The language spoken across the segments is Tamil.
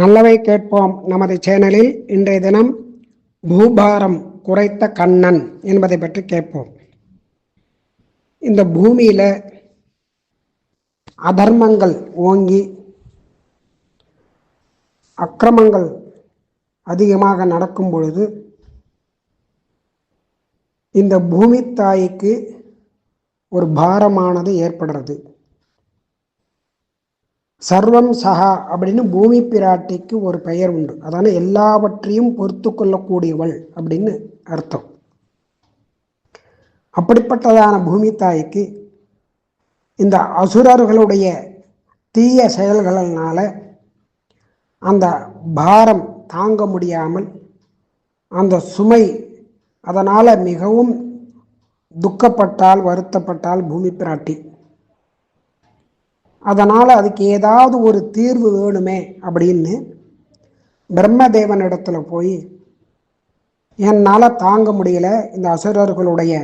நல்லவை கேட்போம் நமது சேனலில் இன்றைய தினம் பூபாரம் குறைத்த கண்ணன் என்பதை பற்றி கேட்போம். இந்த பூமியில் அதர்மங்கள் ஓங்கி அக்கிரமங்கள் அதிகமாக நடக்கும் பொழுது இந்த பூமி தாய்க்கு ஒரு பாரமானது ஏற்படுறது. சர்வம் சஹா அப்படின்னு பூமி பிராட்டிக்கு ஒரு பெயர் உண்டு. அதான எல்லாவற்றையும் பொறுத்து கொள்ளக்கூடியவள் அப்படின்னு அர்த்தம். அப்படிப்பட்டதான பூமி தாய்க்கு இந்த அசுரர்களுடைய தீய செயல்களினால அந்த பாரம் தாங்க முடியாமல் அந்த சுமை அதனால் மிகவும் துக்கப்பட்டால் வருத்தப்பட்டால் பூமி பிராட்டி. அதனால் அதுக்கு ஏதாவது ஒரு தீர்வு வேணுமே அப்படின்னு பிரம்மதேவன் இடத்துல போய் என்னால் தாங்க முடியல. இந்த அசுரர்களுடைய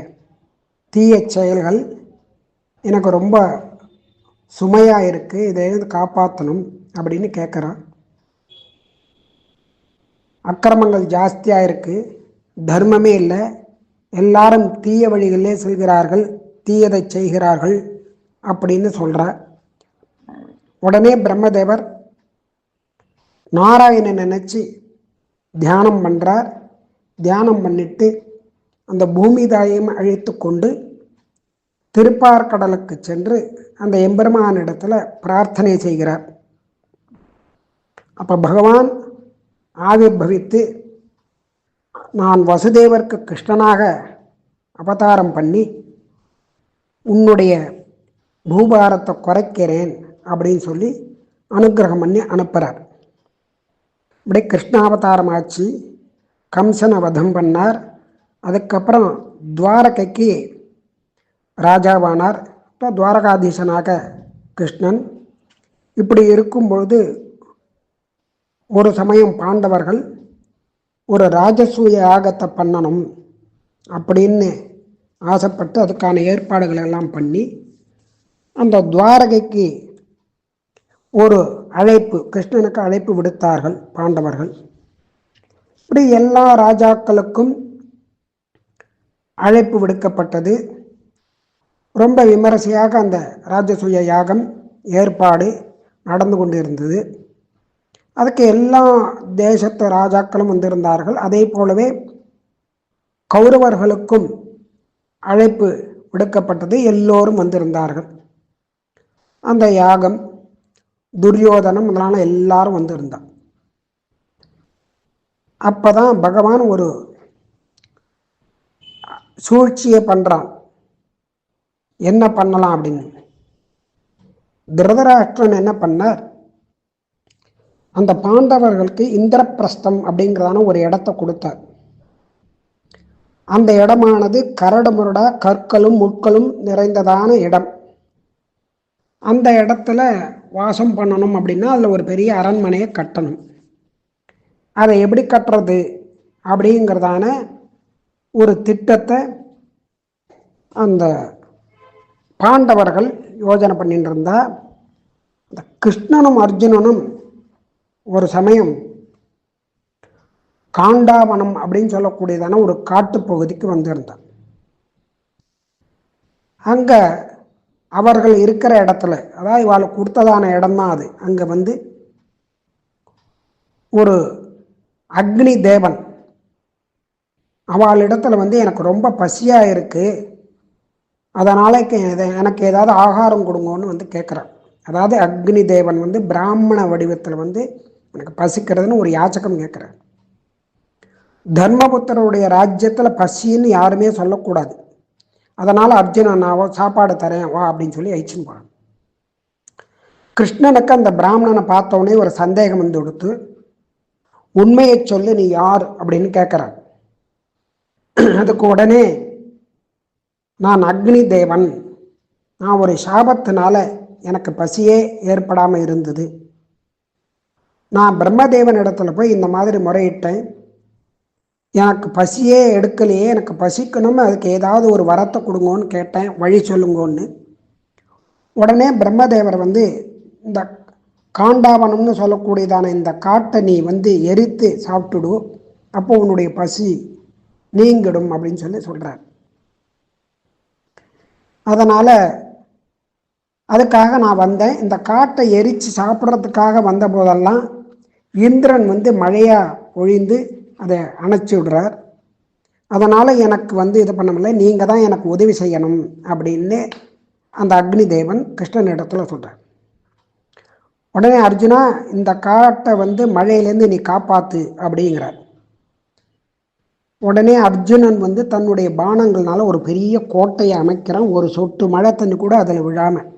தீய செயல்கள் எனக்கு ரொம்ப சுமையாக இருக்குது இதை காப்பாற்றணும் அப்படின்னு கேட்குறான் அக்கிரமங்கள் ஜாஸ்தியாக இருக்குது தர்மமே இல்லை. எல்லாரும் தீய வழிகளிலே செல்கிறார்கள். தீயதை செய்கிறார்கள் அப்படின்னு சொல்கிறார் உடனே பிரம்மதேவர் நாராயணன் நினச்சி தியானம் பண்ணுறார் தியானம் பண்ணிட்டு அந்த பூமி தாயம் அழைத்து கொண்டு திருப்பார்கடலுக்கு சென்று அந்த எம்பெருமானிடத்தில் பிரார்த்தனை செய்கிறார். அப்போ பகவான் ஆவிர்பவித்து நான் வசுதேவருக்கு கிருஷ்ணனாக அவதாரம் பண்ணி உன்னுடைய பூபாரத்தை குறைக்கிறேன். அப்படின்னு சொல்லி அனுகிரகம் பண்ணி அனுப்புகிறார் இப்படி கிருஷ்ணாவதாரம் ஆச்சு. கம்சனை வதம் பண்ணார். அதுக்கப்புறம் துவாரகைக்கு ராஜாவானார். இப்போ துவாரகாதீசனாக கிருஷ்ணன். இப்படி இருக்கும்பொழுது ஒரு சமயம் பாண்டவர்கள் ஒரு ராஜசூய யாகத்தை பண்ணணும் அப்படின்னு ஆசைப்பட்டு அதுக்கான ஏற்பாடுகள் எல்லாம் பண்ணி அந்த துவாரகைக்கு ஒரு அழைப்பு கிருஷ்ணனுக்கு அழைப்பு விடுத்தார்கள் பாண்டவர்கள். இப்படி எல்லா ராஜாக்களுக்கும் அழைப்பு விடுக்கப்பட்டது. ரொம்ப விமரிசையாக அந்த ராஜசூய யாகம் ஏற்பாடு நடந்து கொண்டிருந்தது. அதுக்கு எல்லா தேசத்து ராஜாக்களும் வந்திருந்தார்கள். அதே போலவே கௌரவர்களுக்கும் அழைப்பு விடுக்கப்பட்டது. எல்லோரும் வந்திருந்தார்கள். அந்த யாகம் துரியோதனம் முதலான எல்லாரும் வந்திருந்தான். அப்பதான் பகவான் ஒரு சூழ்ச்சியை பண்றான். என்ன பண்ணலாம் அப்படின்னு. திருதராஷ்டிரன் என்ன பண்ணார்? அந்த பாண்டவர்களுக்கு இந்திரபிரஸ்தம் அப்படிங்கிறதான ஒரு இடத்த கொடுத்தார். அந்த இடமானது கரடு முரடா கற்களும் முட்களும் நிறைந்ததான இடம். அந்த இடத்துல வாசம் பண்ணணும் அப்படின்னா அதில் ஒரு பெரிய அரண்மனையை கட்டணும். அதை எப்படி கட்டுறது? அப்படிங்கிறதான ஒரு திட்டத்தை அந்த பாண்டவர்கள் யோஜனை பண்ணிட்டு இருந்தா இந்த கிருஷ்ணனும் அர்ஜுனனும் ஒரு சமயம் காண்டாவனம் அப்படின்னு சொல்லக்கூடியதான ஒரு காட்டுப்பகுதிக்கு வந்திருந்தான் அங்கே அவர்கள் இருக்கிற இடத்துல அதாவது இவாளுக்கு கொடுத்ததான இடம்தான் அது. அங்கே வந்து ஒரு அக்னி தேவன். அவள் இடத்துல வந்து எனக்கு ரொம்ப பசியாக இருக்குது அதனால் எனக்கு ஏதாவது ஆகாரம் கொடுங்கன்னு வந்து கேட்குறான் அதாவது அக்னி தேவன் வந்து பிராமண வடிவத்தில் வந்து எனக்கு பசிக்கிறதுன்னு ஒரு யாச்சகம் கேட்குறார் தர்மபுத்தருடைய ராஜ்யத்தில் பசின்னு யாருமே சொல்லக்கூடாது. அதனால் அர்ஜுனன் நான் சாப்பாடு தரேன் வா அப்படின்னு சொல்லி அழிச்சுன்னு போகிறான் கிருஷ்ணனுக்கு அந்த பிராமணனை பார்த்தோன்னே ஒரு சந்தேகம் வந்து கொடுத்து உண்மையை சொல்லு நீ யார்? அப்படின்னு கேட்குறான் அதுக்கு உடனே நான் அக்னி தேவன். நான் ஒரு சாபத்தினால எனக்கு பசியே ஏற்படாமல் இருந்தது. நான் பிரம்மதேவன் இடத்துல போய் இந்த மாதிரி முறையிட்டேன். எனக்கு பசியே எடுக்கலையே எனக்கு பசிக்கணும் அதுக்கு ஏதாவது ஒரு வரத்தை கொடுங்கன்னு கேட்டேன். வழி சொல்லுங்கன்னு. உடனே பிரம்மதேவர் வந்து இந்த காண்டாவனம்னு சொல்லக்கூடியதான இந்த காட்டை நீ வந்து எரித்து சாப்பிட்டுடு அப்போ உன்னுடைய பசி நீங்கிடும் அப்படின்னு சொல்லி சொல்கிறார் அதனால் அதுக்காக நான் வந்தேன். இந்த காட்டை எரித்து சாப்பிட்றதுக்காக வந்த போதெல்லாம் இந்திரன் வந்து மழையாக பொழிந்து அதை அணைச்சி விடுறார். அதனால் எனக்கு வந்து இது பண்ண முடியல நீங்கள் தான் எனக்கு உதவி செய்யணும் அப்படின்னு அந்த அக்னி தேவன் கிருஷ்ணன் இடத்துல சொல்கிறார் உடனே அர்ஜுனா இந்த காட்டை வந்து மழையிலேருந்து நீ காப்பாத்து அப்படிங்கிறார். உடனே அர்ஜுனன் வந்து தன்னுடைய பானங்கள்னால ஒரு பெரிய கோட்டையை அமைக்கிறான் ஒரு சொட்டு மழை தண்ணி கூட அதில் விழாமல்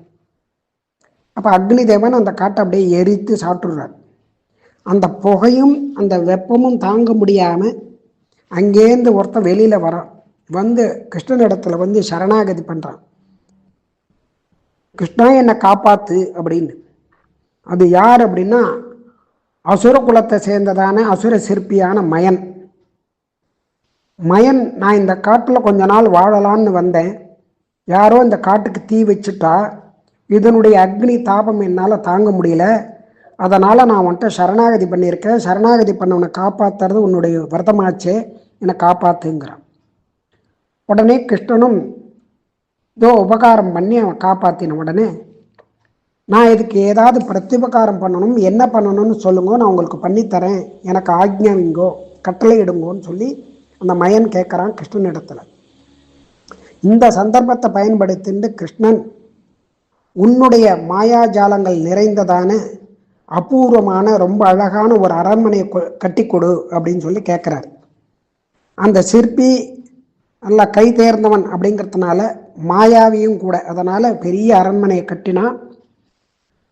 அப்போ அக்னி தேவன் அந்த காட்டை அப்படியே எரித்து சாப்பிட்றார் அந்த புகையும் அந்த வெப்பமும் தாங்க முடியாமல் அங்கேருந்து ஒருத்தன் வெளியில் வரான். வந்து கிருஷ்ணனிடத்துல வந்து சரணாகதி பண்ணுறான் கிருஷ்ணா என்னை காப்பாத்து அப்படின்னு. அது யார் அப்படின்னா அசுர குலத்தை சேர்ந்ததான அசுர சிற்பியான மயன். மயன் நான் இந்த காட்டில் கொஞ்ச நாள் வாழலான்னு வந்தேன். யாரோ இந்த காட்டுக்கு தீ வச்சுட்டா இதனுடைய அக்னி தாபம் என்னால் தாங்க முடியல. அதனால் நான் வந்துட்டு சரணாகதி பண்ணியிருக்கேன். சரணாகதி பண்ணவனை காப்பாற்றுறது உன்னுடைய விரதமாச்சே என்னை காப்பாற்றுங்கிறான் உடனே கிருஷ்ணனும் இதோ உபகாரம் பண்ணி அவன் காப்பாற்றின உடனே நான் இதுக்கு ஏதாவது பிரத்யுபகாரம் பண்ணணும் என்ன பண்ணணும்னு சொல்லுங்க நான் உங்களுக்கு பண்ணித்தரேன். எனக்கு ஆக்ஞாவிங்கோ கட்டளை இடுங்கோன்னு சொல்லி அந்த மயன் கேட்குறான் கிருஷ்ணன் இடத்துல இந்த சந்தர்ப்பத்தை பயன்படுத்திட்டு கிருஷ்ணன் உன்னுடைய மாயாஜாலங்கள் நிறைந்ததான அபூர்வமான ரொம்ப அழகான ஒரு அரண்மனையை கட்டி கொடு அப்படின்னு சொல்லி கேட்குறாரு அந்த சிற்பி நல்லா கை தேர்ந்தவன் அப்படிங்கிறதுனால மாயாவியும் கூட அதனால் பெரிய அரண்மனையை கட்டினா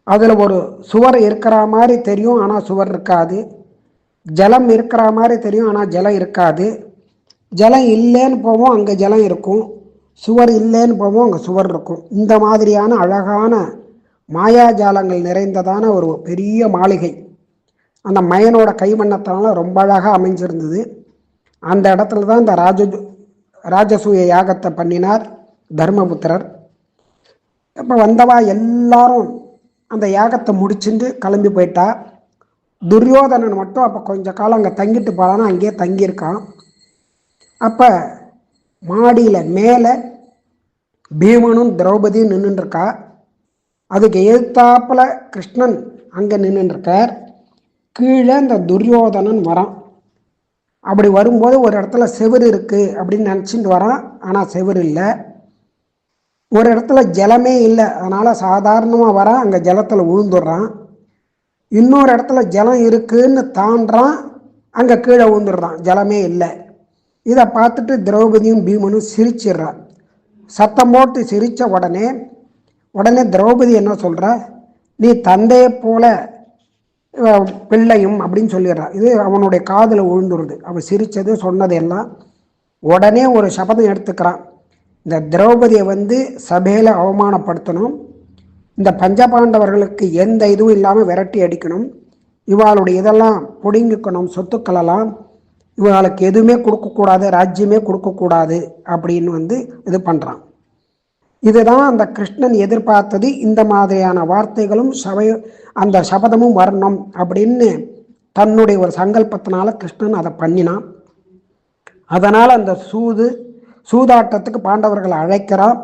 அதில் ஒரு சுவர் இருக்கிற மாதிரி தெரியும் ஆனால் சுவர் இருக்காது. ஜலம் இருக்கிற மாதிரி தெரியும் ஆனால் ஜலம் இருக்காது. ஜலம் இல்லைன்னு போவோம் அங்கே ஜலம் இருக்கும். சுவர் இல்லைன்னு போவோம் அங்கே சுவர் இருக்கும். இந்த மாதிரியான அழகான மாயாஜாலங்கள் நிறைந்ததான ஒரு பெரிய மாளிகை. அந்த மயனோட கைவண்ணத்தினால ரொம்ப அழகாக அமைஞ்சிருந்தது. அந்த இடத்துல தான் இந்த ராஜ ராஜசூய யாகத்தை பண்ணினார் தர்மபுத்திரர். இப்போ வந்தவா எல்லாரும் அந்த யாகத்தை முடிச்சுட்டு கிளம்பி போயிட்டா. துரியோதனன் மட்டும் அப்போ கொஞ்ச காலம் அங்கே தங்கிட்டு போகலான்னு அங்கேயே தங்கியிருக்கான். அப்போ மாடியில் மேலே பீமனும் திரௌபதியும் நின்றுட்டுருக்கா அதுக்கு எதிர்த்தாப்பில் கிருஷ்ணன் அங்கே நின்றுருக்கார் கீழே இந்த துரியோதனன் வரான். அப்படி வரும்போது ஒரு இடத்துல செவரு இருக்குது அப்படின்னு நினச்சிட்டு வரான். ஆனால் செவரு இல்லை. ஒரு இடத்துல ஜலமே இல்லை. அதனால் சாதாரணமாக வரான். அங்கே ஜலத்தில் விழுந்துடுறான் இன்னொரு இடத்துல ஜலம் இருக்குன்னு தாண்டான் அங்கே கீழே விழுந்துடுறான் ஜலமே இல்லை. இதை பார்த்துட்டு திரௌபதியும் பீமனும் சிரிச்சிடுறான். சத்தம் போட்டு சிரித்த உடனே உடனே திரௌபதி என்ன சொல்கிற நீ தந்தையை போல பிள்ளையும் அப்படின்னு சொல்லிடுறா. இது அவனுடைய காதில் விழுந்துருது. அவன் சிரித்தது சொன்னது எல்லாம் உடனே ஒரு சபதம் எடுத்துக்கிறான். இந்த திரௌபதியை வந்து சபையில் அவமானப்படுத்தணும். இந்த பஞ்சபாண்டவர்களுக்கு எந்த இதுவும் இல்லாமல் விரட்டி அடிக்கணும். இவாளுடைய இதெல்லாம் பிடுங்கிக்கணும் சொத்துக்களெல்லாம் இவர்களுக்கு எதுவுமே கொடுக்கக்கூடாது ராஜ்யமே கொடுக்கக்கூடாது அப்படின்னு வந்து இது பண்ணுறான் இதுதான் அந்த கிருஷ்ணன் எதிர்பார்த்தது. இந்த மாதிரியான வார்த்தைகளும் சபை அந்த சபதமும் வரணும் அப்படின்னு தன்னுடைய ஒரு சங்கல்பத்தினால கிருஷ்ணன் அதை பண்ணினான். அதனால் அந்த சூது சூதாட்டத்துக்கு பாண்டவர்களை அழைக்கிறான்.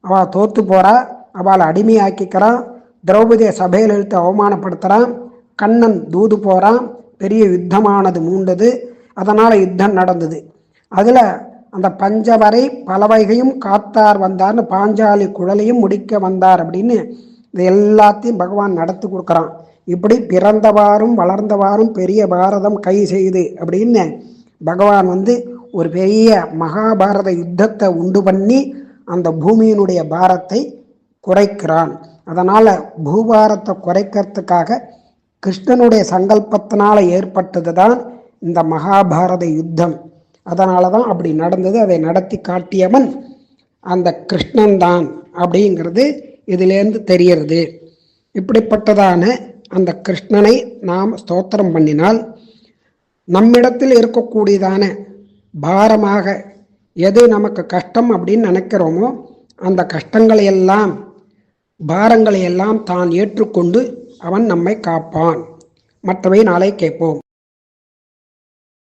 அவள் தோற்று போகிறா அவளை அடிமையாக்கிக்கிறான். திரௌபதியை சபையில் இழுத்து அவமானப்படுத்துகிறான் கண்ணன் தூது போகிறான் பெரிய யுத்தமானது மூண்டது. அதனால் யுத்தம் நடந்தது. அதில் அந்த பஞ்சவரை பலவைகையும் காத்தார் வந்தார்னு பாஞ்சாலி குழலையும் முடிக்க வந்தார் அப்படின்னு இது எல்லாத்தையும் பகவான் நடத்தி கொடுக்குறான். இப்படி பிறந்தவாறும் வளர்ந்தவாறும் பெரிய பாரதம் கை செய்து அப்படின்னு பகவான் வந்து ஒரு பெரிய மகாபாரத யுத்தத்தை உண்டு பண்ணி அந்த பூமியினுடைய பாரத்தை குறைக்கிறான். அதனால் பூபாரத்தை குறைக்கிறதுக்காக கிருஷ்ணனுடைய சங்கல்பத்தினால் ஏற்பட்டது தான் இந்த மகாபாரத யுத்தம். அதனால தான் அப்படி நடந்தது. அதை நடத்தி காட்டியவன் அந்த கிருஷ்ணன் தான் அப்படிங்கிறது இதிலேருந்து தெரிகிறது. இப்படிப்பட்டதான அந்த கிருஷ்ணனை நாம் ஸ்தோத்திரம் பண்ணினால் நம்மிடத்தில் இருக்கக்கூடியதான பாரமாக எது நமக்கு கஷ்டம் அப்படின்னு நினைக்கிறோமோ அந்த கஷ்டங்களை எல்லாம் பாரங்களை எல்லாம் தான் ஏற்றுக்கொண்டு அவன் நம்மை காப்பான். மற்றவை நாளை கேட்போம்.